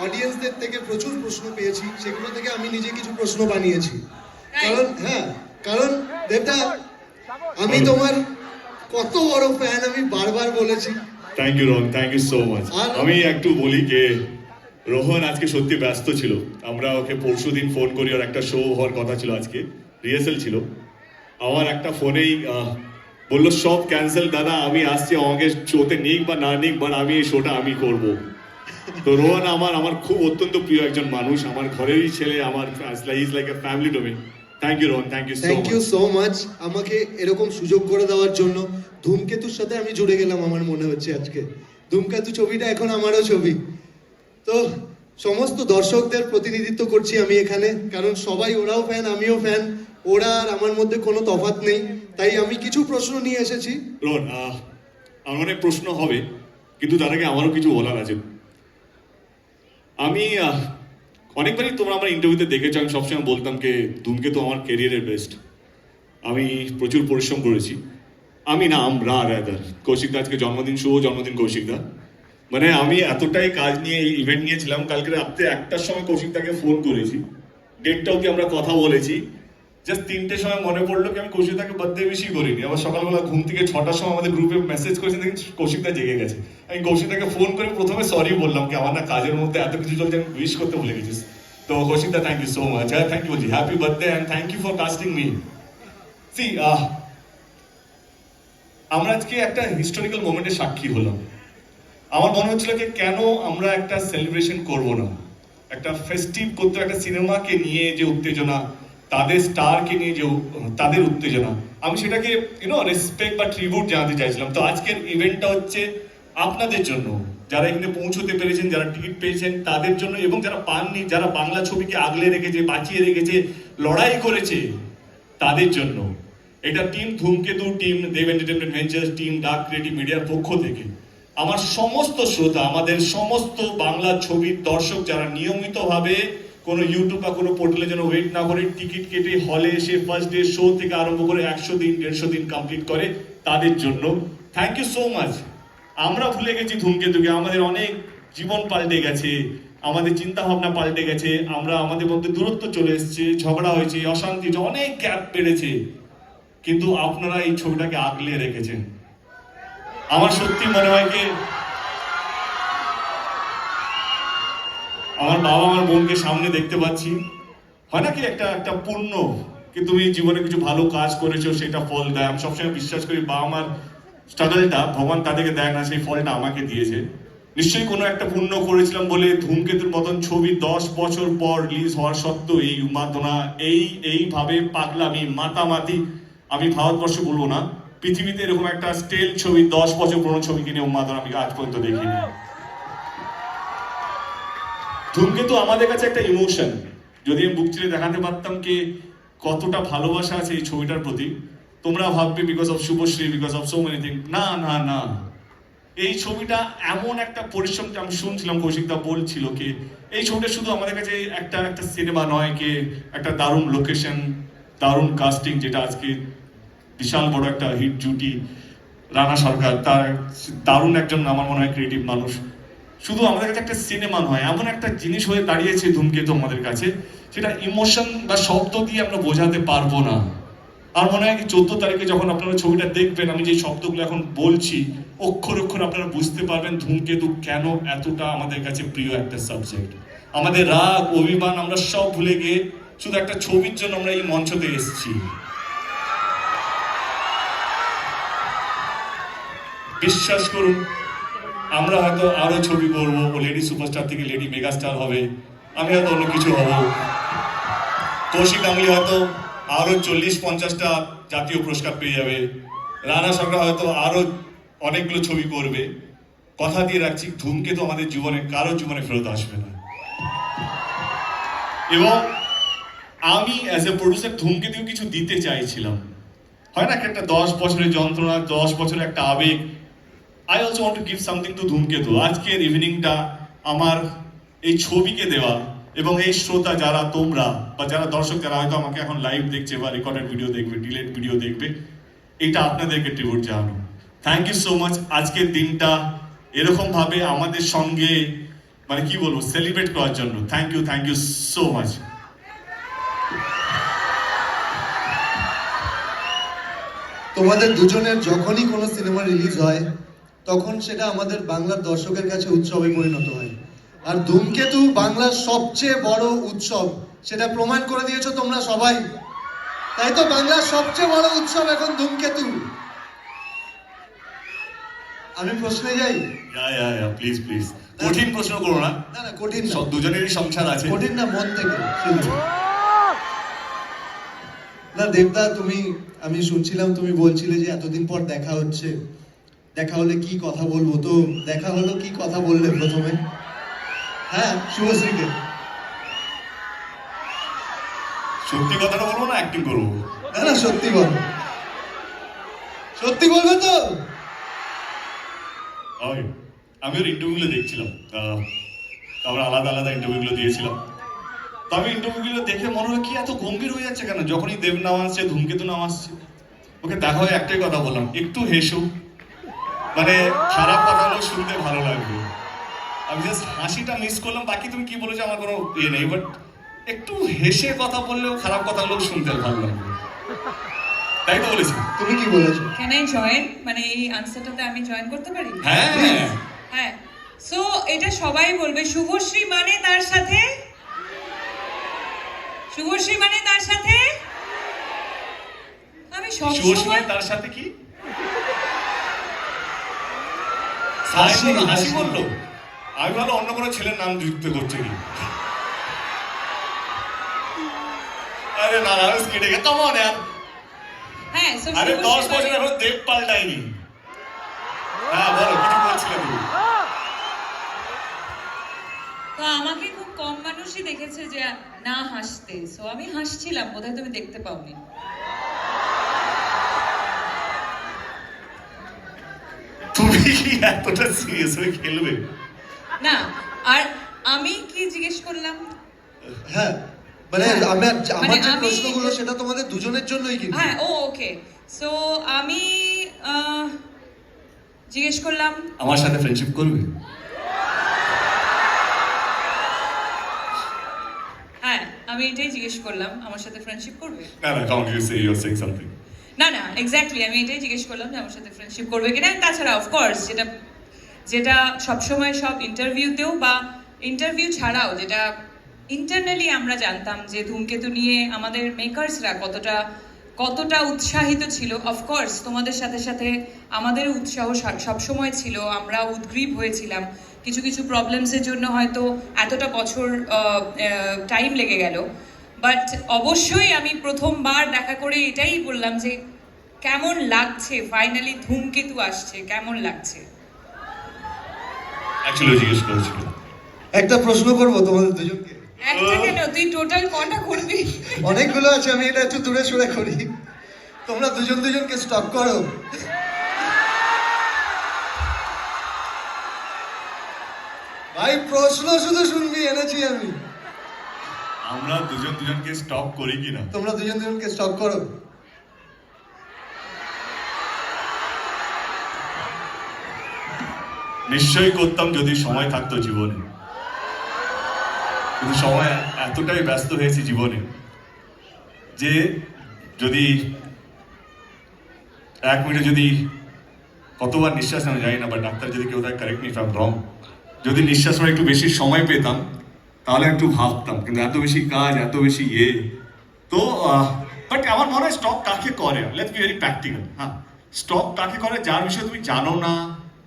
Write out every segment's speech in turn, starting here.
অডিয়েন্সদের থেকে প্রচুর প্রশ্ন পেয়েছি সেগুলো থেকে আমি নিজে কিছু প্রশ্ন বানিয়েছি। কারণ হ্যাঁ কারণ দেবদা আমি তোমার কত বড় ফ্যান আমি বারবার বলেছি। Thank you Ron thank you so much আর- আমি একটু বলি যে রোহন আজকে সত্যি ব্যস্ত ছিল। আমরা ওকে পরশু দিন ফোন করি ওর একটা শো হওয়ার কথা ছিল আজকে। রিহার্সেল ছিল। আমার একটা ফোনেই বলল সব ক্যান্সেল দাদা আমি আসছি আমাকে শোতে নিক বা না নিক বাট আমি এই শোটা আমি করব। তো রোহন আমার আমার খুব অত্যন্ত প্রিয় একজন মানুষ আমার ঘরেরই ছেলে আমার is like a family me thank you Rohan thank you so thank you so much আমাকে এরকম সুযোগ করে দেওয়ার জন্য ধূমকেতুর সাথে আমি জুড়ে গেলাম আমার মনে হচ্ছে আজকে। ধূমকেতু ছবিটা এখন আমারও ছবি। তো সমস্ত দর্শকদের প্রতিনিধিত্ব করছি আমি এখানে কারণ সবাই ওরাও ফ্যান আমিও ফ্যান ওরা আর আমার মধ্যে কোনো তফাৎ নেই। তাই আমি কিছু প্রশ্ন নিয়ে এসেছি। রোহন আমার অনেক প্রশ্ন হবে কিন্তু তার আগে আমারও কিছু বলার আছে। আমি অনেকবারই তোমরা আমার ইন্টারভিউতে দেখেছ, আমি সবসময় বলতাম যে ধূমকেতু আমার কেরিয়ারের বেস্ট আমি প্রচুর পরিশ্রম করেছি। আমি না, আমরা রাদার কৌশিক দা আজকে জন্মদিন, শুভ জন্মদিন কৌশিক দা মানে আমি এতটাই কাজ নিয়ে এই ইভেন্ট নিয়েছিলাম, কালকে রাত্রে একটার সময় কৌশিক দাকে ফোন করেছি। ডেটটাও কি আমরা কথা বলেছি। জাস্ট তিনটের সময় মনে পড়ল কি আমি কৌশিক দাকে বার্থডে বেশি করিনি। আবার সকালবেলা ঘুম থেকে ছটার সময় আমাদের গ্রুপে মেসেজ করেছি দেখি কৌশিক দা জেগে গেছে। আমি কৌশিক দাকে ফোন করে প্রথমে সরি বললাম কি, আমার না কাজের মধ্যে এত কিছু চলছে, আমি উইশ করতে ভুলে গেছিস তো Kaushik da thank you so much হ্যাঁ থ্যাংক ইউ বলছি। Happy birthday and thank you for casting me C আমরা আজকে একটা হিস্টোরিক্যাল মোমেন্টের সাক্ষী হলাম। আমার মনে হচ্ছিল যে কেন আমরা একটা সেলিব্রেশন করব না? একটা ফেস্টিভ করতে, একটা সিনেমাকে নিয়ে যে উত্তেজনা তাদের স্টারকে নিয়ে যে তাদের উত্তেজনা, আমি সেটাকে ইউনো রেসপেক্ট বা ট্রিবিউট জানাতে চাইছিলাম। তো আজকের ইভেন্টটা হচ্ছে আপনাদের জন্য। যারা এখানে পৌঁছতে পেরেছেন, যারা টিকিট পেয়েছেন, তাদের জন্য এবং যারা পাননি, যারা বাংলা ছবিকে আগলে রেখেছে, বাঁচিয়ে রেখেছে, লড়াই করেছে, তাদের জন্য। এটা team Dhumketu team Dev entertainment ventures team Dag creative মিডিয়ার পক্ষ থেকে। আমার সমস্ত শ্রোতা, আমাদের সমস্ত বাংলা ছবির দর্শক যারা নিয়মিতভাবে কোনো ইউটিউব বা কোনো পোর্টালে যেন ওয়েট না করে টিকিট কেটে হলে এসে ফার্স্ট ডে শো থেকে আরম্ভ করে একশো দিন, দেড়শো দিন কমপ্লিট করে তাদের জন্য। থ্যাংক ইউ সো মাচ আমরা ভুলে গেছি ধূমকেতুকে। আমাদের অনেক জীবন পাল্টে গেছে, আমাদের চিন্তা ভাবনা পাল্টে গেছে, আমরা আমাদের মধ্যে দূরত্ব চলে এসেছে, ঝগড়া হয়েছে, অশান্তি অনেক গ্যাপ বেড়েছে। কিন্তু আপনারা এই ছবিটাকে আগলে রেখেছেন। আমার সত্যি মনে হয় কি আমার বাবা আমার বোনকে সামনে দেখতে পাচ্ছি। হয় না কি একটা একটা পূর্ণ কি তুমি জীবনে কিছু ভালো কাজ করেছ, সেটা ফল দেয়। আমি সবসময় বিশ্বাস করি বাবা আমার স্ট্রাগলটা ভগবান তাদেরকে দেয় না, সেই ফলটা আমাকে দিয়েছে। নিশ্চয়ই কোনো একটা পুণ্য করেছিলাম বলে ধূমকেতুর মতন ছবি দশ বছর পর রিলিজ হওয়ার সত্ত্বেও এই উন্মাদনা, এই, এইভাবে পাগলামি, মাতামাতি আমি ভারতবর্ষ বলব না। পৃথিবীতে এরকম একটা স্টেল ছবি, দশ বছর পুরনো ছবি কিনে উন্মাদনা আমি আজ পর্যন্ত দেখিনি। ধূমকেতু আমাদের কাছে একটা ইমোশন যদি আমি বুক চিরে দেখাতে পারতাম কি কতটা ভালোবাসা আছে এই ছবিটার প্রতি। তোমরা ভাববে because of Subhashree because of so many thing না না না। এই ছবিটা এমন একটা পরিশ্রম আমি শুনছিলাম কৌশিকদা বলছিল কি, এই ছবিটা শুধু আমাদের কাছে একটা একটা সিনেমা নয় কি, একটা দারুণ লোকেশন দারুণ কাস্টিং যেটা আজকে বিশাল বড় একটা হিট জুটি রানা সরকার, তার দারুণ একজন আমার মনে হয় ক্রিয়েটিভ মানুষ। শুধু আমাদের কাছে একটা সিনেমা নয়, এমন একটা জিনিস হয়ে দাঁড়িয়েছে ধূমকেতু আমাদের কাছে, সেটা ইমোশন বা শব্দ দিয়ে আমরা বোঝাতে পারব না। আর মনে হয় চোদ্দ তারিখে যখন আপনারা ছবিটা দেখবেন, আমি যে শব্দগুলো এখন বলছি, অক্ষর অক্ষর আপনারা বুঝতে পারবেন ধূমকেতু কেন এতটা আমাদের কাছে প্রিয় একটা সাবজেক্ট আমাদের রাগ, অভিমান আমরা সব ভুলে গিয়ে শুধু একটা ছবির জন্য আমরা এই মঞ্চতে এসেছি। বিশ্বাস করুন আমরা হয়তো আরও ছবি করব লেডি সুপারস্টার থেকে লেডি মেগাস্টার হবে, আমি হয়তো অন্য কিছু হব। কৌশিক, আমি হয়তো আরও চল্লিশ, পঞ্চাশটা জাতীয় পুরস্কার পেয়ে যাবে। রানা সরকার হয়তো আরও অনেকগুলো ছবি করবে। কথা দিয়ে রাখছি ধূমকে তো আমাদের জীবনে, কারও জীবনে ফেরত আসবে না। এবং আমি অ্যাজ এ প্রডিউসার ধূমকেতু কিছু দিতে চাইছিলাম। হয় না একটা দশ বছরের যন্ত্রণা, দশ বছরের একটা আবেগ I also want to give something to Dhumketu আজকের ইভিনিংটা আমার এই ছবিকে দেওয়া এবং এই শ্রোতা যারা তোমরা বা যারা দর্শক যারা হয়তো আমাকে এখন লাইভ দেখছে বা রেকর্ডেড ভিডিও দেখবে ডিলেট ভিডিও দেখবে, এটা আপনাদেরকে ট্রিবিউট জানানো। থ্যাংক ইউ সো মাচ আজকের দিনটা এরকম ভাবে আমাদের সঙ্গে মানে কি বলব সেলিব্রেট করার জন্য। Thank you thank you so much তোমাদের দুজনের যখনই কোনো সিনেমা রিলিজ হয় তখন সেটা আমাদের বাংলার দর্শকের কাছে উৎসবে পরিণত হয়। আর ধূমকেতু বাংলার সবচেয়ে বড় উৎসব সেটা প্রমাণ করে দিয়েছ তোমরা সবাই। তাই তো বাংলার সবচেয়ে বড় উৎসব এখন ধূমকেতু। আমি প্রশ্নে যাই? প্লিজ প্লিজ কঠিন প্রশ্ন করো না। না না কঠিন না। দুজনেরই সংসার আছে। কঠিন না মন থেকে। না দেবদা তুমি আমি শুনছিলাম তুমি বলছিলে যে এতদিন পর দেখা হচ্ছে। দেখা হলে কি কথা বলব? তো দেখা হলো কি কথা বললে প্রথমে? হ্যাঁ শুভশ্রীকে। সত্যি কথাটা বলব না অ্যাক্টিং করব? না না সত্যি বলো সত্যি বলবে তো? আমি ওর ইন্টারভিউগুলো দেখছিলাম। আহ, আমরা আলাদা আলাদা ইন্টারভিউগুলো দিয়েছিলাম। তো আমি ইন্টারভিউগুলো দেখে মনে হলো কি এত গম্ভীর হয়ে যাচ্ছে কেন? যখনই দেব নাম আসছে ধূমকেতু নাম আসছে। ওকে দেখা হয়ে একটাই কথা বললাম একটু হেসো। মানে খারাপ কথাগুলো শুনতে ভালো লাগবে। আমি জাস্ট হাসিটা মিস করলাম বাকি তুমি কি বলেছ আমার কোনো ইয়ে নেই বাট একটু হেসে কথা বললেও খারাপ কথাগুলো শুনতে ভালো লাগবে। তাই তো বলেছি। তুমি কি বলেছ? ক্যান আই জয়েন মানে এই আনসারটাতে আমি জয়েন করতে পারি? হ্যাঁ। হ্যাঁ। সো এটা সবাই বলবে শুভশ্রী মানে তার সাথে? শুভশ্রী মানে তার সাথে? আমি সব শুভশ্রী সময় তার সাথে কি? হাসি। বলল? আমি ভালো অন্য কোনো ছেলের নাম যুক্ত করছে আরে না কেটে কেমন হ্যাঁ আরে দশ বছর এখন দেব পাল্টাইনি হ্যাঁ বলো কিছু তো আমাকে খুব কম মানুষই দেখেছে যে না হাসতে। সো আমি হাসছিলাম বোধহয় তুমি দেখতে পাওনি। এতটা সিরিয়াস হয়ে খেলবে। না আর আমি কি জিজ্ঞেস করলাম? হ্যাঁ মানে হ্যাঁ, আমি আমার মানে যে প্রশ্নগুলো সেটা তোমাদের দুজনের জন্যই কিন্তু। হ্যাঁ ও ওকে সো আমি জিজ্ঞেস করলাম। আমার সাথে ফ্রেন্ডশিপ করবে? হ্যাঁ আমি এটাই জিজ্ঞেস করলাম আমার সাথে ফ্রেন্ডশিপ করবে? না না count you say you are saying something না না এক্স্যাক্টলি আমি এটাই জিজ্ঞেস করলাম যে আমার সাথে ফ্রেন্ডশিপ করবে কিনা তাছাড়া অফকোর্স যেটা যেটা সবসময় সব ইন্টারভিউতেও বা ইন্টারভিউ ছাড়াও যেটা ইন্টারনালি আমরা জানতাম যে ধূমকেতু নিয়ে আমাদের মেকার্সরা কতটা কতটা উৎসাহিত ছিল অফকোর্স তোমাদের সাথে সাথে আমাদের উৎসাহ সবসময় ছিল, আমরা উদ্গ্রীব হয়েছিলাম, কিছু কিছু প্রবলেমসের জন্য হয়তো এতটা বছর টাইম লেগে গেল বাট অবশ্যই আমি প্রথমবার দেখা করে এটাই বললাম যে কেমন লাগছে? ফাইনালি ধূমকেতু আসছে। কেমন লাগছে? অ্যাকচুয়ালি জিজ্ঞেস করেছিল। একটা প্রশ্ন করব তোমাদের দুজনকে? একটা কেন? তুই টোটাল কটা করবি? অনেকগুলো আছে আমি এটা একটু দূরে সরে করি। তোমরা দুজন দুজনকে স্টপ করো। ভাই প্রশ্ন শুধু শুনবি এনেছি আমি। আমরা দুজন দুজনকে স্টপ করি কিনা? তোমরা দুজন দুজনকে স্টপ করো। নিশ্চয়ই করতাম যদি সময় থাকতো জীবনে। কিন্তু সময় এতটাই ব্যস্ত হয়েছে জীবনে যে যদি এক মিনিটে যদি কতবার নিঃশ্বাস আমি জানি না, বা ডাক্তার যদি কেউ তাই কারেক্ট ফ্যাম রং যদি নিঃশ্বাস নেওয়ার একটু বেশি সময় পেতাম, তাহলে একটু ভাবতাম, কিন্তু এত বেশি কাজ, এত বেশি ইয়ে। তো বাট আমার মনে হয় স্টক কাকে করে? লেটস বি ভেরি প্র্যাকটিক্যাল হ্যাঁ। স্টক কাকে করে? যার বিষয়ে তুমি জানো না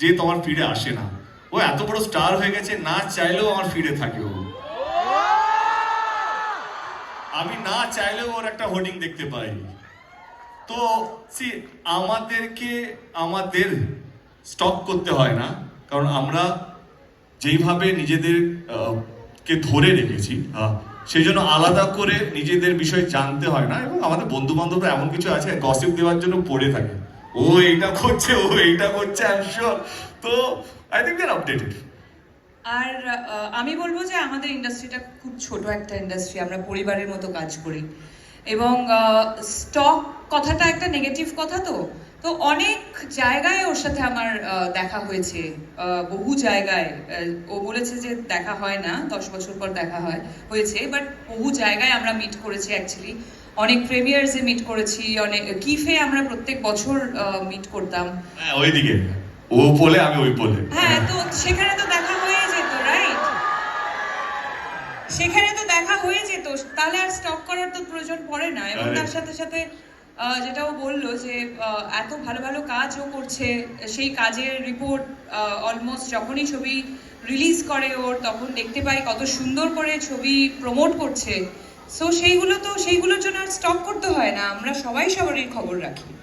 যে তোমার ফিরে আসে না। ও এত বড় স্টার হয়ে গেছে, না চাইলেও আমার ফিরে থাকে ও। আমি না চাইলেও ওর একটা হোর্ডিং দেখতে পাই। তো সি আমাদেরকে, আমাদের স্টক করতে হয় না, কারণ আমরা যেইভাবে নিজেদের কে ধরে রেখেছি সেই জন্য আলাদা করে নিজেদের বিষয় জানতে হয় না, এবং আমাদের বন্ধু বান্ধবরা এমন কিছু আছে গসিপ দেওয়ার জন্য পড়ে থাকে। ও এইটা করছে, ও এইটা করছে আই তো আই থিঙ্ক আর আপডেটেড আর আমি বলব যে আমাদের ইন্ডাস্ট্রিটা খুব ছোট একটা ইন্ডাস্ট্রি, আমরা পরিবারের মতো কাজ করি। এবং স্টক কথাটা একটা নেগেটিভ কথা তো। তো অনেক জায়গায় ওর সাথে আমার দেখা হয়েছে। বহু জায়গায় ও বলেছে যে দেখা হয় না, দশ বছর পর দেখা হয়, হয়েছে বাট বহু জায়গায় আমরা মিট করেছি অ্যাকচুয়ালি অনেক প্রেমিয়ার্সে মিট করেছি অনেক কিফে আমরা প্রত্যেক বছর মিট করতাম। হ্যাঁ ওইদিকে ও পোলে আমি ওই পোলে। হ্যাঁ তো সেখানে তো দেখা হয়ে যেত রাইট সেখানে তো দেখা হয়ে যেত। তাহলে আর স্টক করার তো প্রয়োজন পড়ে না। এবং তার সাথে সাথে যেটা ও বলল যে এত ভালো ভালো কাজ ও করছে সেই কাজের রিপোর্ট অলমোস্ট যখনই ছবি রিলিজ করে ওর তখন দেখতে পাই কত সুন্দর করে ছবি প্রমোট করছে। সো সেইগুলো তো, সেইগুলোর জন্য আর স্টক করতে হয় না। আমরা সবাই সবারই খবর রাখি।